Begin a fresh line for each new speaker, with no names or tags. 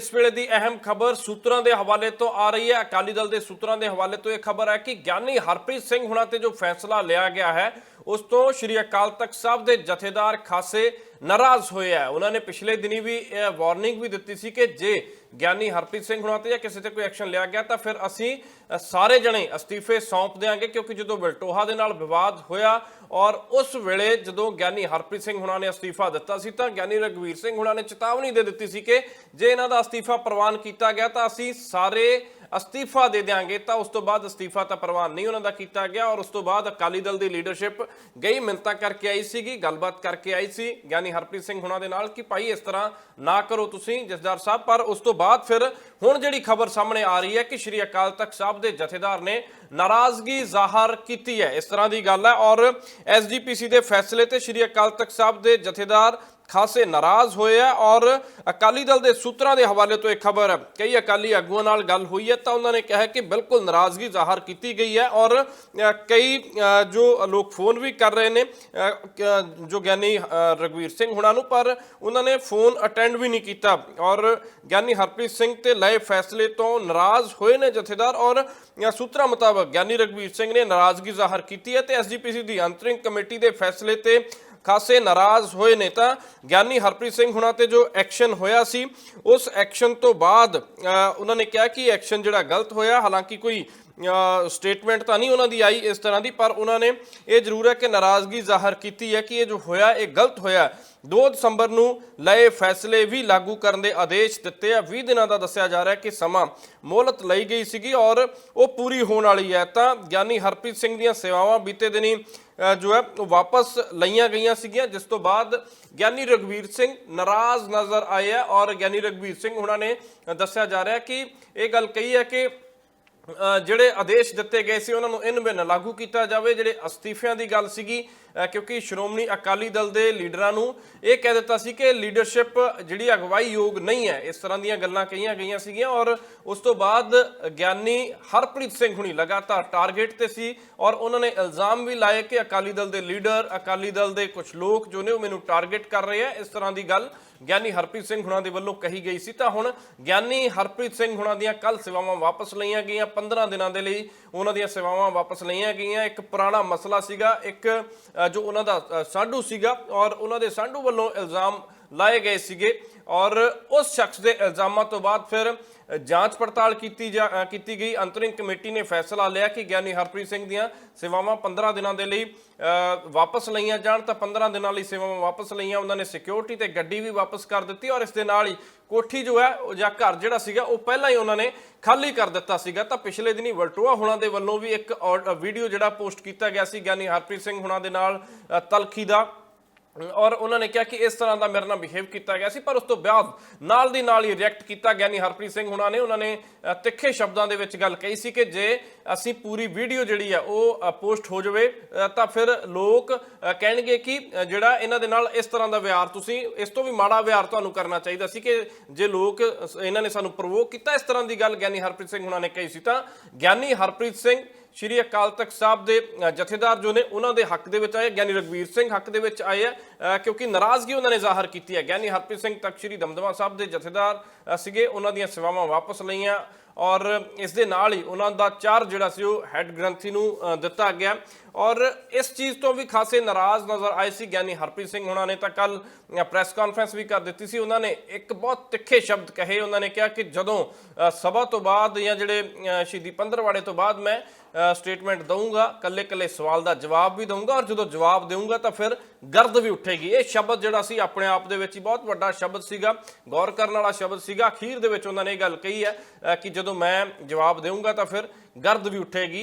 ਇਸ ਵੇਲੇ ਦੀ ਅਹਿਮ ਖਬਰ ਸੂਤਰਾਂ ਦੇ ਹਵਾਲੇ ਤੋਂ ਆ ਰਹੀ ਹੈ। ਅਕਾਲੀ ਦਲ ਦੇ ਸੂਤਰਾਂ ਦੇ ਹਵਾਲੇ ਤੋਂ ਇਹ ਖਬਰ ਹੈ ਕਿ ਗਿਆਨੀ ਹਰਪ੍ਰੀਤ ਸਿੰਘ ਹੁਣਾਂ ਤੇ ਜੋ ਫੈਸਲਾ ਲਿਆ ਗਿਆ ਹੈ ਉਸ ਤੋਂ ਸ਼੍ਰੀ ਅਕਾਲ ਤਖਤ ਸਾਹਿਬ ਦੇ ਜਥੇਦਾਰ ਖਾਸੇ ਨਾਰਾਜ਼ ਹੋਏ ਆ। ਉਹਨਾਂ ਨੇ ਪਿਛਲੇ ਦਿਨੀ ਵੀ ਵਾਰਨਿੰਗ ਵੀ ਦਿੱਤੀ ਸੀ ਕਿ ਜੇ ਗਿਆਨੀ ਹਰਪ੍ਰੀਤ ਸਿੰਘ ਹੁਣਾਂ ਤੇ ਜਾਂ ਕਿਸੇ ਤੇ ਕੋਈ ਐਕਸ਼ਨ ਲਿਆ ਗਿਆ ਤਾਂ ਫਿਰ ਅਸੀਂ ਸਾਰੇ ਜਣੇ ਅਸਤੀਫੇ ਸੌਂਪ ਦੇਾਂਗੇ ਕਿਉਂਕਿ ਜਦੋਂ ਬਲਟੋਹਾ ਦੇ ਨਾਲ ਵਿਵਾਦ ਹੋਇਆ ਔਰ ਉਸ ਵੇਲੇ ਜਦੋਂ ਗਿਆਨੀ ਹਰਪ੍ਰੀਤ ਸਿੰਘ ਹੁਣਾਂ ਨੇ ਅਸਤੀਫਾ ਦਿੱਤਾ ਸੀ ਤਾਂ ਗਿਆਨੀ ਰਗਵੀਰ ਸਿੰਘ ਹੁਣਾਂ ਨੇ ਚੇਤਾਵਨੀ ਦੇ ਦਿੱਤੀ ਸੀ ਕਿ ਜੇ ਇਹਨਾਂ ਦਾ ਅਸਤੀਫਾ ਪ੍ਰਵਾਨ ਕੀਤਾ ਗਿਆ ਤਾਂ ਅਸੀਂ ਸਾਰੇ ਅਸਤੀਫਾ ਦੇ ਦਿਆਂਗੇ, ਤਾਂ ਉਸ ਤੋਂ ਬਾਅਦ ਅਸਤੀਫਾ ਤਾਂ ਪ੍ਰਵਾਨ ਨਹੀਂ ਉਹਨਾਂ ਦਾ ਕੀਤਾ ਗਿਆ ਔਰ ਉਸ ਤੋਂ ਬਾਅਦ ਅਕਾਲੀ ਦਲ ਦੀ ਲੀਡਰਸ਼ਿਪ ਗਈ ਮਿੰਤਾ ਕਰਕੇ ਆਈ ਸੀਗੀ, ਗੱਲਬਾਤ ਕਰਕੇ ਆਈ ਸੀ। ਗਿਆਨੀ ਹਰਪ੍ਰੀਤ ਸਿੰਘ ਹੁਣਾਂ ਦੇ ਨਾਲ ਕਿ ਭਾਈ ਇਸ ਤਰ੍ਹਾਂ ਨਾ ਕਰੋ ਤੁਸੀਂ, ਜਸਦਾਰ ਸਾਹਿਬ, ਪਰ ਉਸ ਤੋਂ ਬਾਅਦ ਫਿਰ ਹੁਣ ਜਿਹੜੀ ਖਬਰ ਸਾਹਮਣੇ ਆ ਰਹੀ ਹੈ ਕਿ ਸ਼੍ਰੀ ਅਕਾਲ ਤਖਤ ਸਾਹਿਬ ਦੇ ਜਥੇਦਾਰ ਨੇ ਨਾਰਾਜ਼ਗੀ ਜ਼ਾਹਰ ਕੀਤੀ ਹੈ। ਇਸ ਤਰ੍ਹਾਂ ਦੀ ਗੱਲ ਹੈ ਔਰ ਐਸਜੀਪੀਸੀ ਦੇ ਫੈਸਲੇ ਤੇ ਸ਼੍ਰੀ ਅਕਾਲ ਤਖਤ ਸਾਹਿਬ ਦੇ ਜਥੇਦਾਰ ਖਾਸੇ ਨਾਰਾਜ਼ ਹੋਏ ਆ ਔਰ ਅਕਾਲੀ ਦਲ ਦੇ ਸੂਤਰਾਂ ਦੇ ਹਵਾਲੇ ਤੋਂ ਇੱਕ ਖਬਰ ਕਈ ਅਕਾਲੀ ਆਗੂਆਂ ਨਾਲ ਗੱਲ ਹੋਈ ਹੈ ਤਾਂ ਉਹਨਾਂ ਨੇ ਕਿਹਾ ਕਿ ਬਿਲਕੁਲ ਨਾਰਾਜ਼ਗੀ ਜ਼ਾਹਰ ਕੀਤੀ ਗਈ ਹੈ ਔਰ ਕਈ ਜੋ ਲੋਕ ਫੋਨ ਵੀ ਕਰ ਰਹੇ ਨੇ ਜੋ ਗਿਆਨੀ ਅ, ਰਘਵੀਰ ਸਿੰਘ ਹੁਣਾਂ ਨੂੰ ਪਰ ਉਹਨਾਂ ਨੇ ਫੋਨ ਅਟੈਂਡ ਵੀ ਨਹੀਂ ਕੀਤਾ ਔਰ ਗਿਆਨੀ ਹਰਪ੍ਰੀਤ ਸਿੰਘ ਤੇ ਲਏ ਫੈਸਲੇ ਤੋਂ ਨਾਰਾਜ਼ ਹੋਏ ਨੇ ਜਥੇਦਾਰ ਔਰ ਸੂਤਰਾਂ ਮੁਤਾਬਕ ਗਿਆਨੀ ਰਘਵੀਰ ਸਿੰਘ ਨੇ ਨਾਰਾਜ਼ਗੀ ਜ਼ਾਹਰ ਕੀਤੀ ਹੈ ਤੇ ਐਸਜੀਪੀਸੀ ਦੀ ਅੰਤਰਿੰਗ ਕਮੇਟੀ ਦੇ ਫੈਸਲੇ ਤੇ ਖਾਸੇ ਨਾਰਾਜ਼ ਹੋਏ ਨੇ ਤਾਂ ਗਿਆਨੀ ਹਰਪ੍ਰੀਤ ਸਿੰਘ ਹੁਣਾਂ ਤੇ ਜੋ ਐਕਸ਼ਨ ਹੋਇਆ ਸੀ ਉਸ ਐਕਸ਼ਨ ਤੋਂ ਬਾਅਦ ਅ, ਉਹਨਾਂ ਨੇ ਕਿਹਾ ਕਿ ਐਕਸ਼ਨ ਜਿਹੜਾ ਗਲਤ ਹੋਇਆ ਹਾਲਾਂਕਿ ਕੋਈ ਸਟੇਟਮੈਂਟ ਤਾਂ ਨਹੀਂ ਉਹਨਾਂ ਦੀ ਆਈ ਇਸ ਤਰ੍ਹਾਂ ਦੀ, ਪਰ ਉਹਨਾਂ ਨੇ ਇਹ ਜ਼ਰੂਰ ਹੈ ਕਿ ਨਾਰਾਜ਼ਗੀ ਜ਼ਾਹਰ ਕੀਤੀ ਹੈ ਕਿ ਇਹ ਜੋ ਹੋਇਆ, ਇਹ ਗਲਤ ਹੋਇਆ 2 ਦਸੰਬਰ ਨੂੰ ਲਏ ਫੈਸਲੇ ਵੀ ਲਾਗੂ ਕਰਨ ਦੇ ਆਦੇਸ਼ ਦਿੱਤੇ ਆ। 20 ਦਿਨਾਂ ਦਾ ਦੱਸਿਆ ਜਾ ਰਿਹਾ ਕਿ ਸਮਾਂ ਮੋਹਲਤ ਲਈ ਗਈ ਸੀਗੀ ਔਰ ਉਹ ਪੂਰੀ ਹੋਣ ਵਾਲੀ ਹੈ। ਤਾਂ ਗਿਆਨੀ ਹਰਪ੍ਰੀਤ ਸਿੰਘ ਦੀਆਂ ਸੇਵਾਵਾਂ ਬੀਤੇ ਦਿਨੀ ਜੋ ਹੈ, ਉਹ ਵਾਪਸ ਲਈਆਂ ਗਈਆਂ ਸੀਗੀਆਂ। ਜਿਸ ਤੋਂ ਬਾਅਦ ਗਿਆਨੀ ਰਗਵੀਰ ਸਿੰਘ ਨਾਰਾਜ਼ ਨਜ਼ਰ ਆਏ ਆ ਔਰ ਗਿਆਨੀ ਰਗਵੀਰ ਸਿੰਘ ਉਹਨਾਂ ਨੇ ਦੱਸਿਆ ਜਾ ਰਿਹਾ ਕਿ ਇਹ ਗੱਲ ਕਹੀ ਹੈ ਕਿ ਜਿਹੜੇ ਆਦੇਸ਼ ਦਿੱਤੇ ਗਏ ਸੀ, ਉਹਨਾਂ ਨੂੰ ਇਨ ਬਿਨ ਲਾਗੂ ਕੀਤਾ ਜਾਵੇ, ਜਿਹੜੇ ਅਸਤੀਫਿਆਂ ਦੀ ਗੱਲ ਸੀਗੀ ਕਿਉਂਕਿ ਸ਼੍ਰੋਮਣੀ ਅਕਾਲੀ ਦਲ ਦੇ ਲੀਡਰਾਂ ਨੂੰ ਇਹ ਕਹਿ ਦਿੱਤਾ ਸੀ ਕਿ ਲੀਡਰਸ਼ਿਪ ਜਿਹੜੀ ਅਗਵਾਈ ਯੋਗ ਨਹੀਂ ਹੈ। ਇਸ ਤਰ੍ਹਾਂ ਦੀਆਂ ਗੱਲਾਂ ਕਹੀਆਂ ਗਈਆਂ ਸੀਗੀਆਂ ਔਰ ਉਸ ਤੋਂ ਬਾਅਦ ਗਿਆਨੀ ਹਰਪ੍ਰੀਤ ਸਿੰਘ ਹੁਣੀ ਲਗਾਤਾਰ ਟਾਰਗੇਟ ਤੇ ਸੀ ਔਰ ਉਹਨਾਂ ਨੇ ਇਲਜ਼ਾਮ ਵੀ ਲਾਏ ਕਿ ਅਕਾਲੀ ਦਲ ਦੇ ਲੀਡਰ, ਅਕਾਲੀ ਦਲ ਦੇ ਕੁਝ ਲੋਕ ਜੋ ਨੇ ਉਹ ਮੈਨੂੰ ਟਾਰਗੇਟ ਕਰ ਰਹੇ ਆ। ਇਸ ਤਰ੍ਹਾਂ ਦੀ ਗੱਲ ਗਿਆਨੀ ਹਰਪ੍ਰੀਤ ਸਿੰਘ ਹੁਣਾਂ ਦੇ ਵੱਲੋਂ ਕਹੀ ਗਈ ਸੀ। ਤਾਂ ਹੁਣ ਗਿਆਨੀ ਹਰਪ੍ਰੀਤ ਸਿੰਘ ਹੁਣਾਂ ਦੀਆਂ ਕੱਲ ਸੇਵਾਵਾਂ ਵਾਪਸ ਲਈਆਂ ਗਈਆਂ। 15 ਦਿਨਾਂ ਦੇ ਲਈ ਉਹਨਾਂ ਦੀਆਂ ਸੇਵਾਵਾਂ ਵਾਪਸ ਲਈਆਂ ਗਈਆਂ। ਇੱਕ ਪੁਰਾਣਾ ਮਸਲਾ ਸੀਗਾ। ਇੱਕ ਜੋ ਉਹਨਾਂ ਦਾ ਸਾਂਢੂ ਸੀਗਾ ਔਰ ਉਹਨਾਂ ਦੇ ਸਾਂਢੂ ਵੱਲੋਂ ਇਲਜ਼ਾਮ ਲਾਏ ਗਏ ਸੀਗੇ ਔਰ ਉਸ ਸ਼ਖਸ ਦੇ ਇਲਜ਼ਾਮਾਂ ਤੋਂ ਬਾਅਦ ਫਿਰ ਜਾਂਚ ਪੜਤਾਲ ਕੀਤੀ ਜਾ ਕੀਤੀ ਗਈ। ਅੰਤਰਿੰਗ ਕਮੇਟੀ ਨੇ ਫੈਸਲਾ ਲਿਆ ਕਿ ਗਿਆਨੀ ਹਰਪ੍ਰੀਤ ਸਿੰਘ ਦੀਆਂ ਸੇਵਾਵਾਂ 15 ਦਿਨਾਂ ਦੇ ਲਈ ਵਾਪਸ ਲਈਆਂ ਜਾਣ। ਤਾਂ 15 ਦਿਨਾਂ ਲਈ ਸੇਵਾਵਾਂ ਵਾਪਸ ਲਈਆਂ। ਉਹਨਾਂ ਨੇ ਸਿਕਿਉਰਿਟੀ ਤੇ ਗੱਡੀ ਵੀ ਵਾਪਸ ਕਰ ਦਿੱਤੀ ਔਰ ਇਸ ਦੇ ਨਾਲ ਹੀ ਕੋਠੀ ਜੋ ਹੈ ਜਾਂ ਘਰ ਜਿਹੜਾ ਸੀਗਾ, ਉਹ ਪਹਿਲਾਂ ਹੀ ਉਹਨਾਂ ਨੇ ਖਾਲੀ ਕਰ ਦਿੱਤਾ ਸੀਗਾ। ਤਾਂ ਪਿਛਲੇ ਦਿਨੀ ਵਲਟੋਆ ਹੁਣਾਂ ਦੇ ਵੱਲੋਂ ਵੀ ਇੱਕ ਵੀਡੀਓ ਜਿਹੜਾ ਪੋਸਟ ਕੀਤਾ ਗਿਆ ਸੀ ਗਿਆਨੀ ਹਰਪ੍ਰੀਤ ਸਿੰਘ ਹੁਣਾਂ ਦੇ ਨਾਲ ਤਲਖੀ ਦਾ। ਔਰ ਉਹਨਾਂ ਨੇ ਕਿਹਾ ਕਿ ਇਸ ਤਰ੍ਹਾਂ ਦਾ ਮੇਰੇ ਨਾਲ ਬਿਹੇਵ ਕੀਤਾ ਗਿਆ ਸੀ, ਪਰ ਉਸ ਤੋਂ ਬਾਅਦ ਨਾਲ ਦੀ ਨਾਲ ਹੀ ਰਿਐਕਟ ਕੀਤਾ ਗਿਆਨੀ ਹਰਪ੍ਰੀਤ ਸਿੰਘ ਹੁਣਾਂ ਨੇ, ਉਹਨਾਂ ਨੇ ਤਿੱਖੇ ਸ਼ਬਦਾਂ ਦੇ ਵਿੱਚ ਗੱਲ ਕਹੀ ਸੀ ਕਿ ਜੇ ਅਸੀਂ ਪੂਰੀ ਵੀਡੀਓ ਜਿਹੜੀ ਆ ਉਹ ਪੋਸਟ ਹੋ ਜਾਵੇ ਤਾਂ ਫਿਰ ਲੋਕ ਕਹਿਣਗੇ ਕਿ ਜਿਹੜਾ ਇਹਨਾਂ ਦੇ ਨਾਲ ਇਸ ਤਰ੍ਹਾਂ ਦਾ ਵਿਹਾਰ ਤੁਸੀਂ, ਇਸ ਤੋਂ ਵੀ ਮਾੜਾ ਵਿਹਾਰ ਤੁਹਾਨੂੰ ਕਰਨਾ ਚਾਹੀਦਾ ਸੀ ਕਿ ਜੇ ਲੋਕ ਇਹਨਾਂ ਨੇ ਸਾਨੂੰ ਪ੍ਰਵੋਕ ਕੀਤਾ, ਇਸ ਤਰ੍ਹਾਂ ਦੀ ਗੱਲ ਗਿਆਨੀ ਹਰਪ੍ਰੀਤ ਸਿੰਘ ਹੁਣਾਂ ਨੇ ਕਹੀ ਸੀ ਤਾਂ। ਗਿਆਨੀ ਹਰਪ੍ਰੀਤ ਸਿੰਘ ਸ਼੍ਰੀ ਅਕਾਲ ਤਖਤ ਸਾਹਿਬ ਦੇ ਅ, ਜਥੇਦਾਰ ਜੋ ਨੇ ਉਹਨਾਂ ਦੇ ਹੱਕ ਦੇ ਵਿੱਚ ਆਏ। ਗਿਆਨੀ ਰਗਵੀਰ ਸਿੰਘ ਹੱਕ ਦੇ ਵਿੱਚ ਆਏ ਆ ਅ, ਕਿਉਂਕਿ ਨਾਰਾਜ਼ਗੀ ਉਹਨਾਂ ਨੇ ਜ਼ਾਹਰ ਕੀਤੀ ਹੈ। ਗਿਆਨੀ ਹਰਪ੍ਰੀਤ ਸਿੰਘ ਤਖਤ ਸ਼੍ਰੀ ਦਮਦਮਾ ਸਾਹਿਬ ਦੇ ਜਥੇਦਾਰ ਸੀਗੇ। ਉਹਨਾਂ ਦੀਆਂ ਸੇਵਾਵਾਂ ਵਾਪਸ ਲਈਆਂ। ਔਰ ਇਸ ਦੇ ਨਾਲ ਹੀ ਉਹਨਾਂ ਦਾ ਚਾਰ ਜਿਹੜਾ ਸੀ ਉਹ ਹੈੱਡ ਗ੍ਰੰਥੀ ਨੂੰ ਦਿੱਤਾ ਗਿਆ। ਔਰ ਇਸ ਚੀਜ਼ ਤੋਂ ਵੀ ਖਾਸੇ ਨਾਰਾਜ਼ ਨਜ਼ਰ ਆਏ ਸੀ ਗਿਆਨੀ ਹਰਪ੍ਰੀਤ ਸਿੰਘ ਉਹਨਾਂ ਨੇ। ਤਾਂ ਕੱਲ ਪ੍ਰੈਸ ਕਾਨਫਰੰਸ ਵੀ ਕਰ ਦਿੱਤੀ ਸੀ। ਉਹਨਾਂ ਨੇ ਇੱਕ ਬਹੁਤ ਤਿੱਖੇ ਸ਼ਬਦ ਕਹੇ। ਉਹਨਾਂ ਨੇ ਕਿਹਾ ਕਿ ਜਦੋਂ ਸਭਾ ਤੋਂ ਬਾਅਦ ਜਾਂ ਜਿਹੜੇ ਸ਼ਹੀਦੀ ਪੰਦਰਵਾੜੇ ਤੋਂ ਬਾਅਦ ਮੈਂ ਸਟੇਟਮੈਂਟ ਦਊਂਗਾ ਕੱਲੇ ਕੱਲੇ ਸਵਾਲ ਦਾ ਜਵਾਬ ਵੀ ਦਊਂਗਾ। ਔਰ ਜਦੋਂ ਜਵਾਬ ਦੇਊਂਗਾ ਤਾਂ ਫਿਰ ਗਰਦ ਵੀ ਉੱਠੇਗੀ। ਇਹ ਸ਼ਬਦ ਜਿਹੜਾ ਸੀ, ਆਪਣੇ ਆਪ ਦੇ ਵਿੱਚ ਹੀ ਬਹੁਤ ਵੱਡਾ ਸ਼ਬਦ ਸੀਗਾ। ਗੌਰ ਕਰਨ ਵਾਲਾ ਸ਼ਬਦ ਸੀਗਾ। ਅਖੀਰ ਦੇ ਵਿੱਚ ਉਹਨਾਂ ਨੇ ਇਹ ਗੱਲ ਕਹੀ ਹੈ ਕਿ ਜਦੋਂ ਮੈਂ ਜਵਾਬ ਦੇਊਂਗਾ ਤਾਂ ਫਿਰ ਗਰਦ ਵੀ ਉੱਠੇਗੀ।